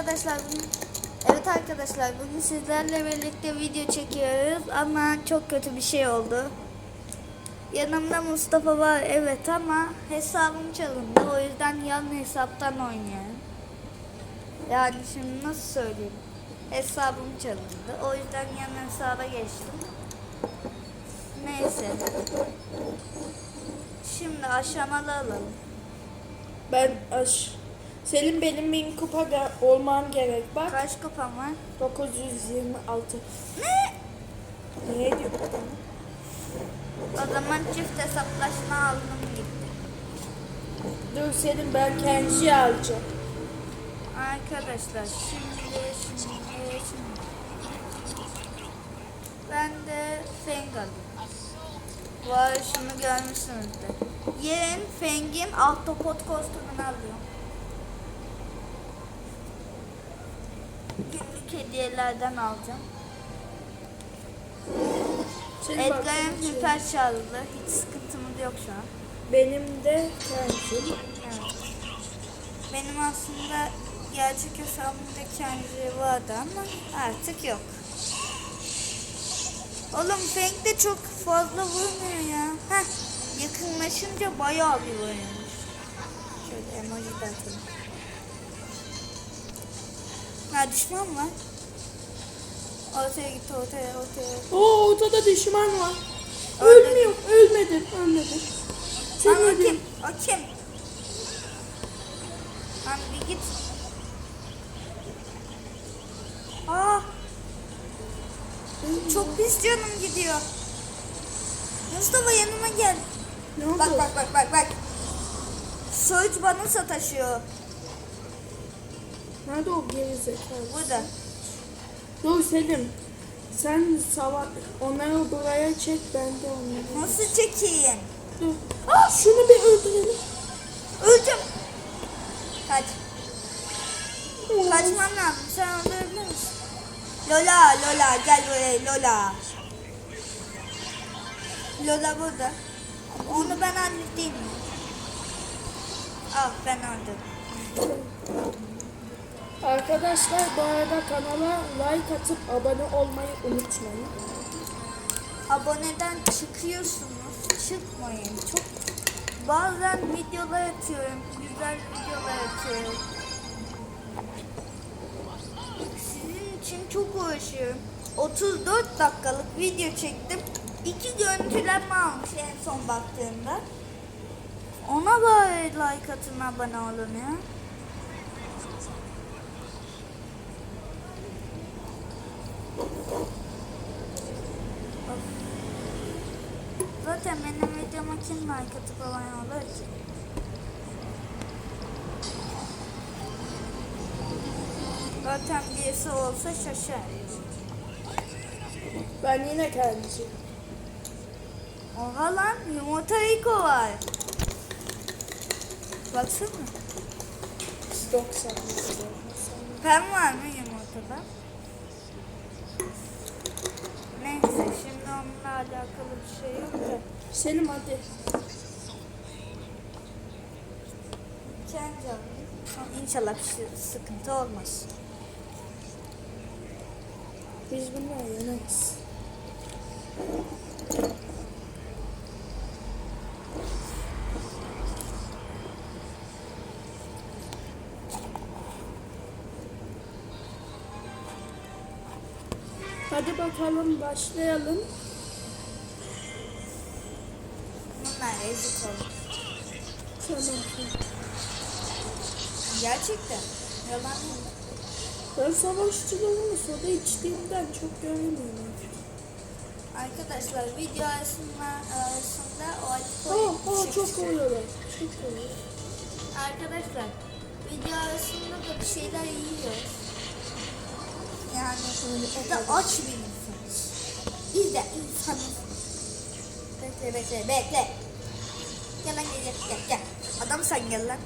arkadaşlar Evet arkadaşlar bugün sizlerle birlikte video çekiyoruz ama çok kötü bir şey oldu. Yanımda Mustafa var evet ama hesabım çalındı o yüzden yan hesaptan oynuyorum. Yani şimdi nasıl söyleyeyim? Hesabım çalındı o yüzden yan hesaba geçtim. Neyse. Şimdi aşamalı alalım. Ben aş. Senin benim bin kupa ge- olman gerek bak. Kaç kupam var? 926. Ne? Ne diyor? O zaman çift hesaplaşma aldım gitti. Dur senin ben kendi alacağım. Arkadaşlar şimdi şimdi şimdi. Ben de Feng. Bu arada şunu görmüşsünüzdür. Yarın Feng'in Autopod kostümünü alıyorum. Hediyelerden alacağım. Edgar'ın hiper şarjlı. Hiç sıkıntımız yok şu an. Benim de kendi. Evet. Benim aslında gerçek hesabımda kendi vardı ama artık yok. Oğlum Feng de çok fazla vurmuyor ya. Heh, yakınlaşınca bayağı bir vuruyormuş. Şöyle emoji de atalım. Ha düşman var. Ortaya git ortaya ortaya. Oo ortada düşman var. Öldü. Ölmüyor. Ölmedim. Ölmedim. Sen Lan o kim? O kim? Lan bir git. Aa. Çok pis canım gidiyor. Mustafa yanıma gel. Ne oldu? Bak bak bak bak bak. Söğüt bana sataşıyor. Nerede o gerizekalı? Burada. Dur Selim. Sen savaş onları buraya çek ben de onları. Nasıl çekeyim? Dur. Aa şunu bir öldürelim. Öleceğim. Kaç. Kaçmam lazım. Sen öldürebilir misin? Lola, Lola gel buraya Lola. Lola burada. Onu ben halledeyim. Ah ben öldüm. Arkadaşlar bu arada kanala like atıp abone olmayı unutmayın. Aboneden çıkıyorsunuz. Çıkmayın. Çok bazen videolar atıyorum. Güzel videolar atıyorum. Sizin için çok uğraşıyorum. 34 dakikalık video çektim. İki görüntülenme almış en son baktığımda. Ona bari like atın abone olun ya. Zaten benim videoma kim like atıp abone olur ki? Zaten birisi olsa şaşar. Ben yine kendisi. Oha lan yumurta Rico var. Baksana. 90. Pen var mı yumurtada? Neyse şimdi onunla alakalı bir şey yok da. Selim hadi. Alayım. Ama İnşallah bir şey, sıkıntı olmaz. Biz bunları yenemeyiz. Hadi bakalım başlayalım. Gerçekten. Yalan değil. Ben savaşçılarımı soda içtiğimden çok göremiyorum. Arkadaşlar video arasında, arasında o alkol aa çok oluyorlar. Çok oluyor. Arkadaşlar video arasında da bir şeyler yiyoruz. Yani o da aç bir insanız. Biz de insanız. Bekle bekle bekle. Gel lan gel gel. gel. Adam sen gel lan.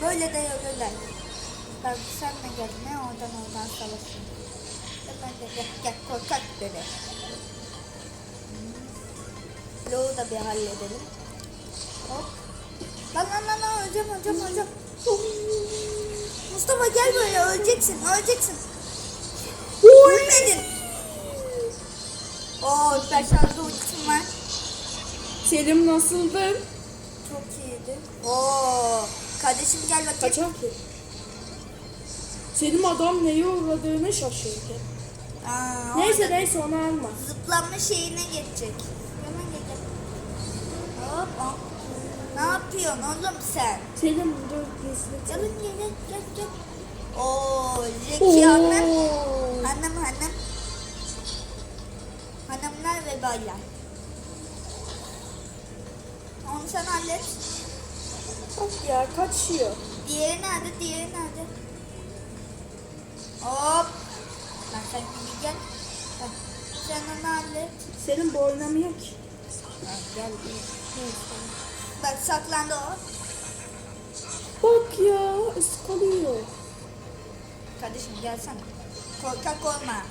Böyle de yollar. Bak sen de gel ne oradan oradan savaşın. Gel lan gel gel korkak bebe. Loğu da bir halledelim. Hop. Lan lan lan lan öleceğim öleceğim öleceğim. Mustafa gel böyle öleceksin öleceksin. Ölmedin. Oo ben şarjda ultim var. Selim nasıldı? Çok iyiydi. Oo kardeşim gel bakayım. Kaçar ki? Selim adam neye uğradığını şaşırdı. Aa, Neyse neyse onu alma. Zıplanma şeyine geçecek. Hemen gel. Hop hop. Ne yapıyorsun oğlum sen? Selim dur gizli. Gelin gelin gel gel. Oo Zeki hanım. Hanım hanım. Hanımlar ve baylar. Onu sen hallet. Bak ya kaçıyor. Diğeri nerede? Diğeri nerede? Hop. Ben sen gibi gel. Sen onu hallet. Selim bu oynamıyor ki. Ha, gel. Bak saklandı o. Bak ya ıskalıyor. Kardeşim gelsene. Korkak olma.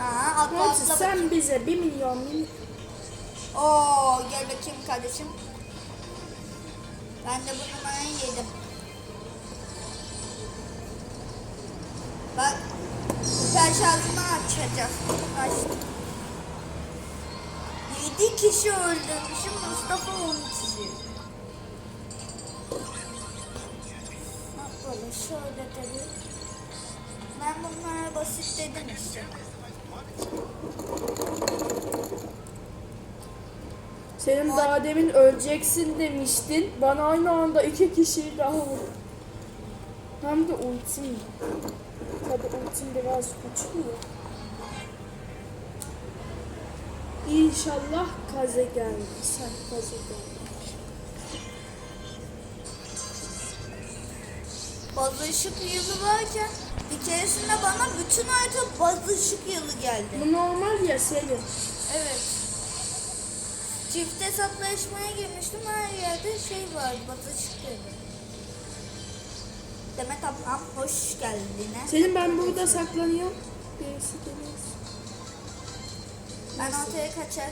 Aa, atla Hadi atla sen bize bir milyon mil... Oo, gel bakayım kardeşim. Ben de bu numarayı yedim. Bak, süper şarjını açacağız. Açtım. 7 kişi öldürmüşüm, Mustafa 10 kişi. Bak böyle şöyle tabii. Ben bunlara basit dedim işte. Senin daha demin öleceksin demiştin. Bana aynı anda iki kişiyi daha vurdu. Hem de ultim. Tabi ultim biraz güçlü. İnşallah kaze gelmez. Ha, kaze gelmez. Baz ışık yılı varken bir keresinde bana bütün harita baz ışık yılı geldi. Bu normal ya Selim. Evet. Çift hesaplaşmaya girmiştim her yerde şey vardı baz ışık yılı. Demet ablam hoş geldin. Selim ben burada saklanıyorum. Birisi gelirse. Ben ortaya kaçar.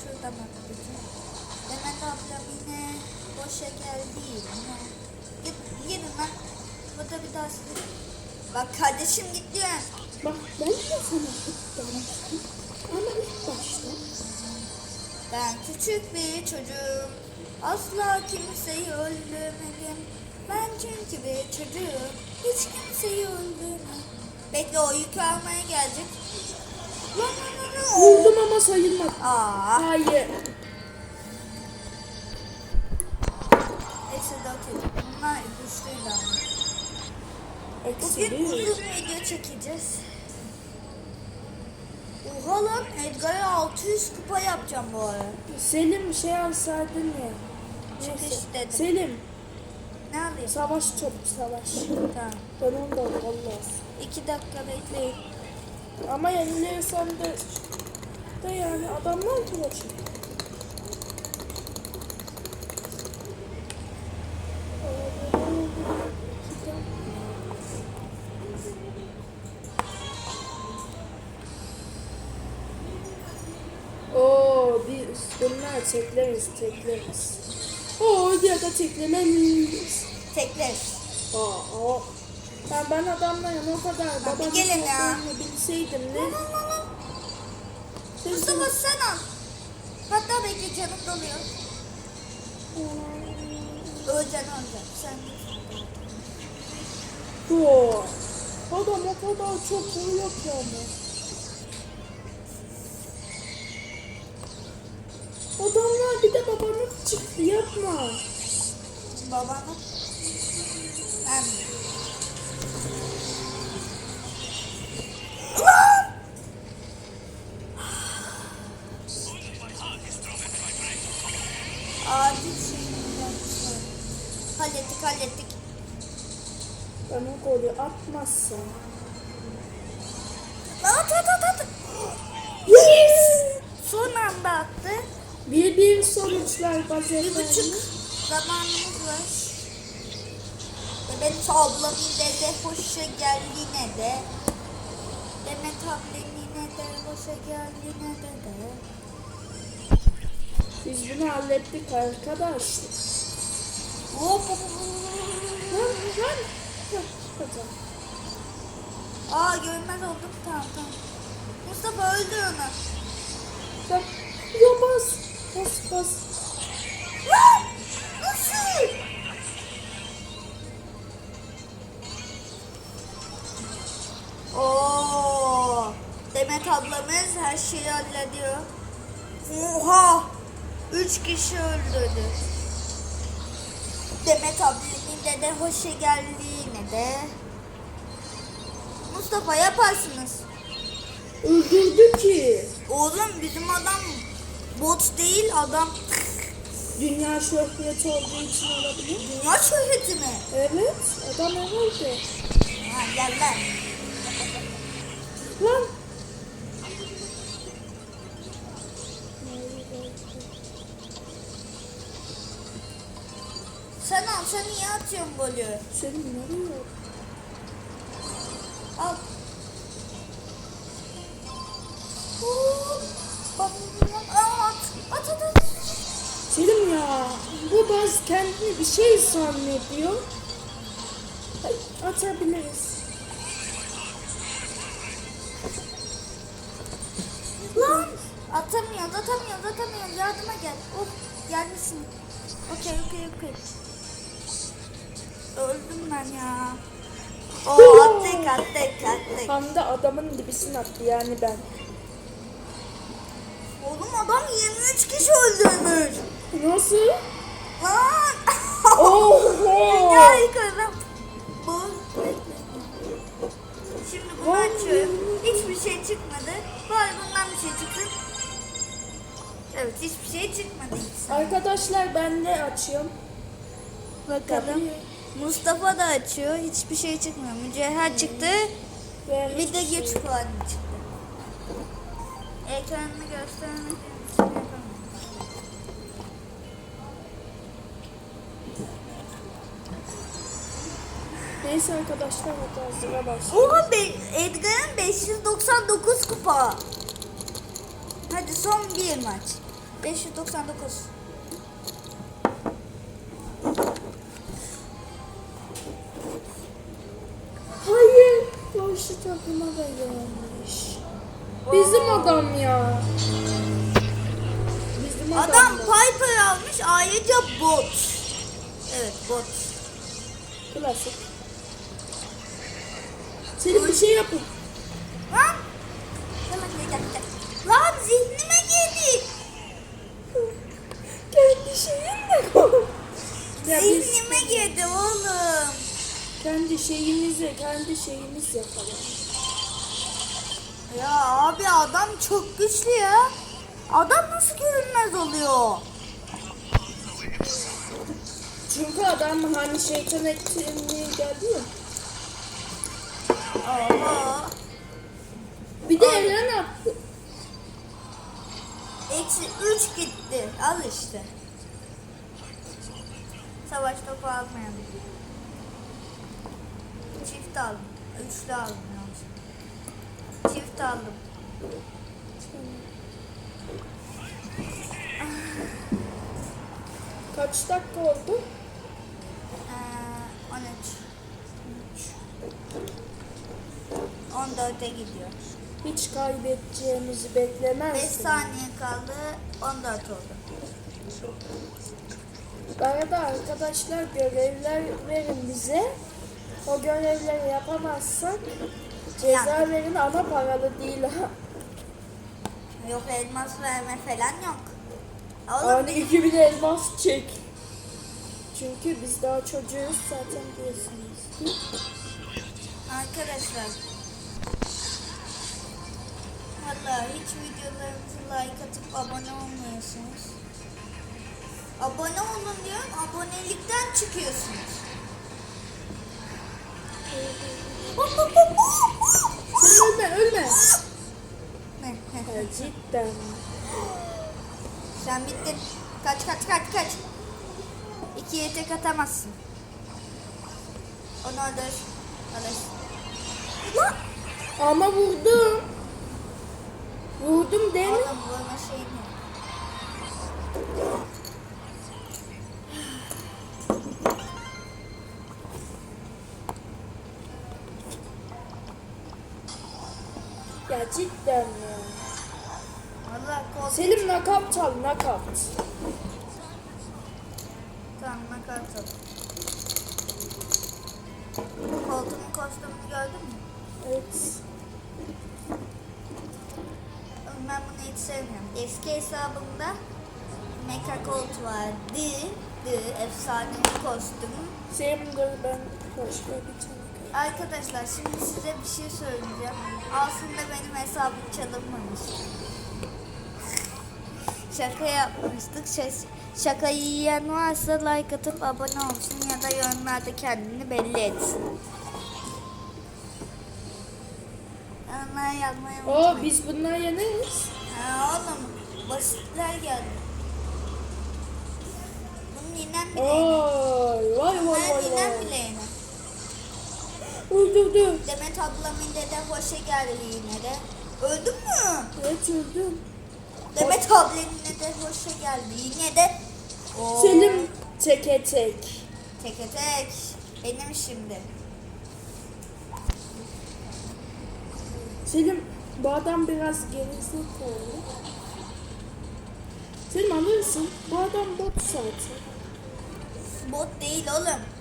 Şuradan atlayacağım. Demet ablam yine boşa geldi. Git, gidin lan. Burada bir daha sizi. Bak kardeşim gitti ya. Bak ben de sana demiştim. Ama ilk başta. Ben küçük bir çocuğum. Asla kimseyi öldürmedim. Ben çünkü bir çocuğum. Hiç kimseyi öldürmem. Bekle o yükü almaya gelecek. Lan lan lan. Vurdum ama sayılmadı. Aa. Hayır. De okey. Bunlar güçlüydü ama. Eksi Bugün uzun video çekeceğiz. Oha lan Edgar'a 600 kupa yapacağım bu ara. Selim şey alsaydın ya. Çıkış dedim. Selim Ne alayım? savaş top savaş. Tamam. Ben onu da Allah. 2 dakika bekleyin. Ama yenilirsem de de yani adamlar duracak. Oo tekleriz tekleriz. Oo ya da teklemeliyiz. Tekle. Aa, o. Ben, ben adamların o kadar babanın gelin ya. olduğunu bilseydim ne? Sen- Mustafa sen al. Hatta bekle canım doluyor. Öleceksin öleceksin. Sen. Oo. Adam o kadar çok vuruyor ki ama. Adamlar bir de babanın çıktı yapma. Babanı. Ben. Lan! Acil şeyini yapmışlar. Hallettik hallettik. Ben o golü atmazsam. At at at at. Yes! Son anda attı. Bir bir sonuçlar Bir buçuk zamanımız var. Demet ablamın de hoşça geldiğine de. Demet ablamın de hoşça geldiğine de de. Biz bunu hallettik arkadaşlar. Hop hop hop. Aa görmez oldum. Tamam tamam. Mustafa öldür onu. Bak. Ya bas. Bas her şeyi hallediyor. Oha! Üç kişi öldürdü. Demet ablamın de hoşa geldiğine de. Mustafa yaparsınız. Öldürdü ki. Oğlum bizim adam bot değil adam Dünya şöhreti olduğu için olabilir. dünya şöhreti mi? Evet. Adam herhalde. Ha gel lan. Lan. Golü? Senin? Al. At. At at at. Selim ya. Bu baz kendini bir şey zannediyor. Atabiliriz. Lan. Atamıyoruz atamıyoruz atamıyoruz. Yardıma gel. Oh gelmişsin. Okey okey okey. Öldüm ben ya. Oo attık attık attık. Hem de adamın dibisini attı yani ben. Oğlum adam 23 kişi öldürmüş. Nasıl? Lan. Oho! Ya yukarıdan. Bu. Şimdi bunu açıyorum. Hiçbir şey çıkmadı. Bari bundan bir şey çıksın. Evet hiçbir şey çıkmadı. Arkadaşlar ben de açıyorum. Bakalım. Mustafa da açıyor. Hiçbir şey çıkmıyor. Mücevher çıktı. Ve Bir de güç şey- puanı çıktı. Ekranını göstermek şey. Neyse arkadaşlar hadi hazıra başlayalım. Oğlum be, Edgar'ın 599 kupa. Hadi son bir maç. 599. Takıma da gelmiş. Bizim adam ya. Bizim adam. Adam da. Piper almış ayrıca bot. Evet bot. Klasik. Senin bir şey yapın. Lan! Hemen gel gel gel. Lan zihnime girdi. Kendi şeyinle koy. Ya biz Zihnime girdi oğlum. kendi şeyimizi, kendi şeyimiz yapalım. Ya abi adam çok güçlü ya. Adam nasıl görünmez oluyor? Çünkü adam hani şeytan etkinliği geldi ya. Oha. Bir de Eren attı. Eksi 3 gitti. Al işte. Savaş topu almayalım. Çift aldım. Üçlü aldım. Çift aldım. Kaç dakika oldu? Ee, 13. 14'e gidiyor. Hiç kaybedeceğimizi 5 beklemezdim. saniye kaldı. 14 oldu. Bu arada arkadaşlar görevler verin bize. O görevleri yapamazsak ceza verin ama paralı değil ha. Yok elmas verme falan yok. Oğlum Yani 2000 elmas çek. Çünkü biz daha çocuğuz zaten diyorsunuz. Arkadaşlar. Valla hiç videolarımızı like atıp abone olmuyorsunuz. Abone olun diyorum, abonelikten çıkıyorsunuz. Ölme ölme. Ne? Ha, cidden. Sen bittin. Kaç kaç kaç kaç. İkiye tek atamazsın. Onu öldür. Öldür. Lan! Ama vurdum. Vurdum değil mi? Oğlum vurma şeyin Cidden ya. Selim nakavt al nakavt. Tamam nakart al. Koltuğumun kostümünü gördün mü? Evet. Ben bunu hiç sevmiyorum. Eski hesabımda Mecha Colt vardı. Dı, efsanevi kostümüm. Selim dur ben başka bir tane. Arkadaşlar şimdi size bir şey söyleyeceğim. Aslında benim hesabım çalınmamış. Şaka yapmıştık. Şa- Şakayı yiyen varsa like atıp abone olsun ya da yorumlarda kendini belli etsin. Yorumlara yazmayı Oo unutmayın. biz bunlar yeneriz. Ha, oğlum basitler geldi. Bunun inen bile. Oy vay vay vay inen vay. bile yine. Öldürdüm. Demet ablamın dede hoşa geldi yine de. Öldün mü? Evet öldüm. Demet ablanın dede hoşa geldi yine de. Oo. Selim teke tek. Teke tek. Benim şimdi. Selim bu adam biraz gerizekalı. Selim alırsın. Bu adam bot zaten. Bot değil oğlum.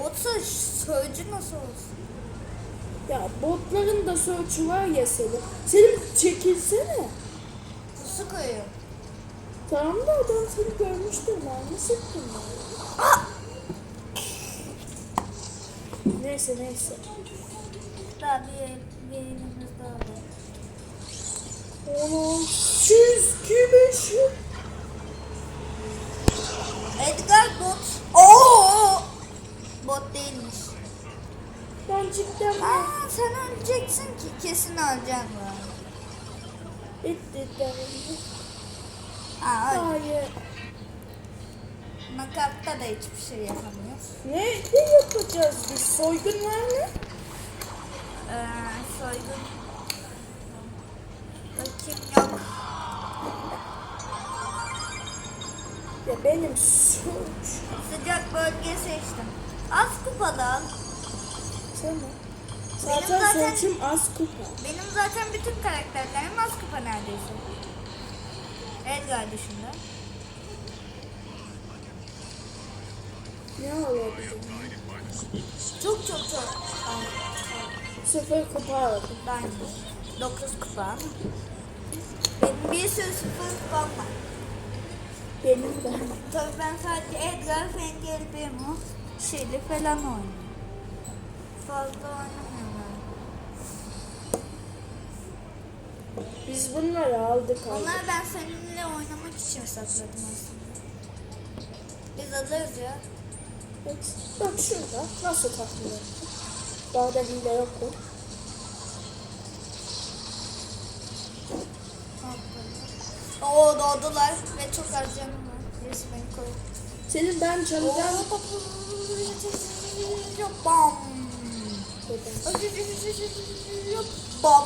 Botsa sözcü nasıl olsun? Ya botların da sörçü var ya Selim. Selim çekilsene. Pusu koyuyor. Tamam da adam seni görmüştür. Mermi sıktın ya. Ah! Neyse neyse. Daha bir, bir elimiz daha var. Yüz güneşi. Edgar bot. Oo! Bot değilmiş. Mi? Aa, sen öleceksin ki kesin öleceksin. Etti derim. Aa, öyle. Hayır. Nakatta da hiçbir şey yapamıyoruz. Ne, ne yapacağız biz? Soygun var mı? Ee, soygun. Bakayım yok. Ya benim suç. Sıcak bölge seçtim. Az kupalı al. Tamam. Benim Zaten, zaten- suçum az kupa. Benim zaten bütün karakterlerim az kupa neredeyse. Edgar dışında. Ne olabilir? Çok çok çok. Sıfır kupa aldım. Ben 9 kupa. Benim bir sürü sıfır kupam var. Benim de. Tabii ben sadece Edgar, Fengel, Bemo, şeyle falan oynuyorum. Fazla oynamıyorum. Biz bunları aldık aldık. Onları ben seninle oynamak için sakladım aslında. Biz alırız ya. Evet. Bak şurada. Nasıl takmıyor? Daha da hile yok mu? Oo doğdular ve çok az canım var. Beni koydu. Senin ben çalacağım. Bam. Bam.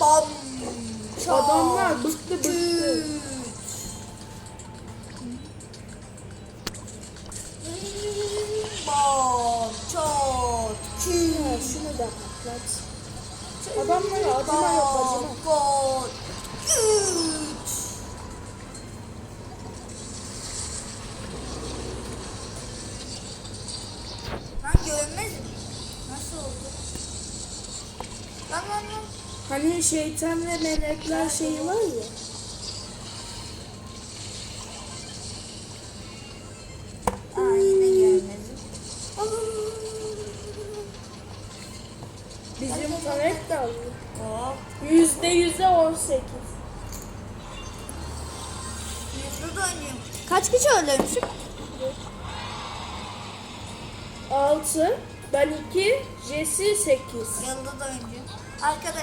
Bam. Adamlar bıktı bıktı. Bam. Güç. şunu da patlat. Adamlara acıma yok. Bam. Güç. Lan görmezim. Nasıl oldu? Lan lan lan. Hani şeytan ve melekler şeyi var ya.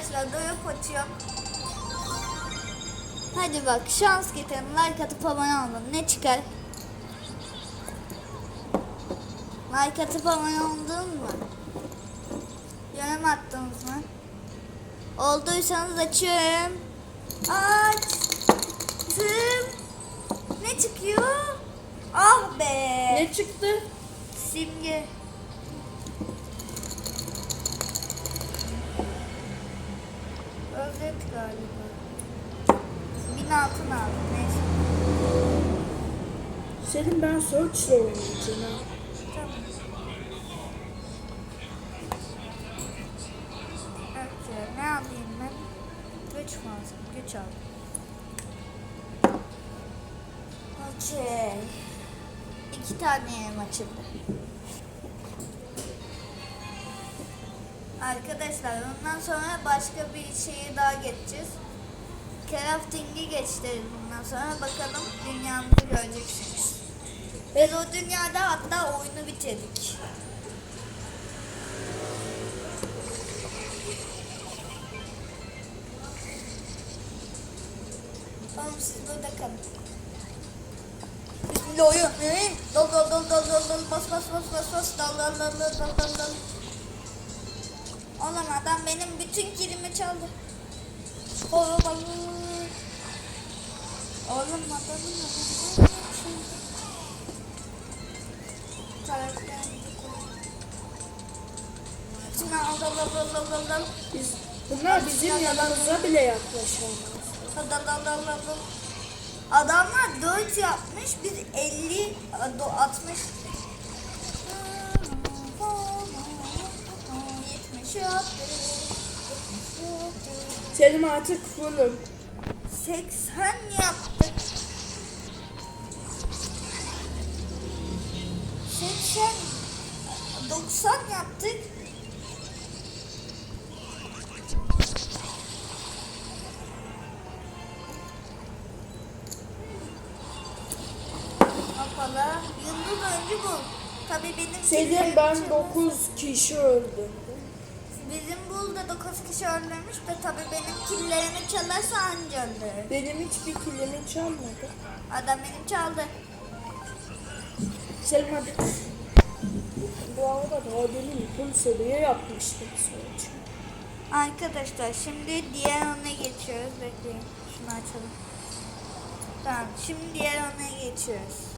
Arkadaşlar doyup açıyorum. Hadi bak şans getirin. Like atıp abone olun. Ne çıkar? Like atıp abone oldun mu? Yorum attınız mı? Olduysanız açıyorum. Açtım. Ne çıkıyor? Ah be. Ne çıktı? Simge. Galiba. Bin altın aldım neyse. Senin ben search'le oynayacağım ha. Tamam. Evet, ne alayım ben? Güç mü alsam? Güç al. Okey. İki tane yerim açıldı. Arkadaşlar ondan sonra başka bir şeye daha geçeceğiz. Crafting'i geçeceğiz bundan sonra. Bakalım dünyamızı göreceksiniz. Biz o dünyada hatta oyunu bitirdik. Oğlum siz burada kalın. Oyun. Dol dol dol dol dol dol bas bas bas bas bas dol dol dol dol dol dol. Oğlum adam benim bütün kilimi çaldı. Oğlum oğlum. Adamın al. Biz, bunlar bizim yanımıza bile yaklaşamaz. Adamlar 4 yapmış, biz 50, a, do- 60. Selim artık fullüm. 80 yaptık. 80 90 yaptık. Kapalı. Yıldız öncü bu. Tabii benim Selim ben çalın. 9 kişi öldüm. Bizim burada 9 kişi öldürmüş de tabii benim killerimi çalarsa anca öldürür. Benim hiçbir kilimi çalmadı. Adam benim çaldı. Selim hadi. Bu arada daha demin full seviye yapmıştık search. Arkadaşlar şimdi diğer ona geçiyoruz. Bekleyin. Şunu açalım. Tamam şimdi diğer ona geçiyoruz.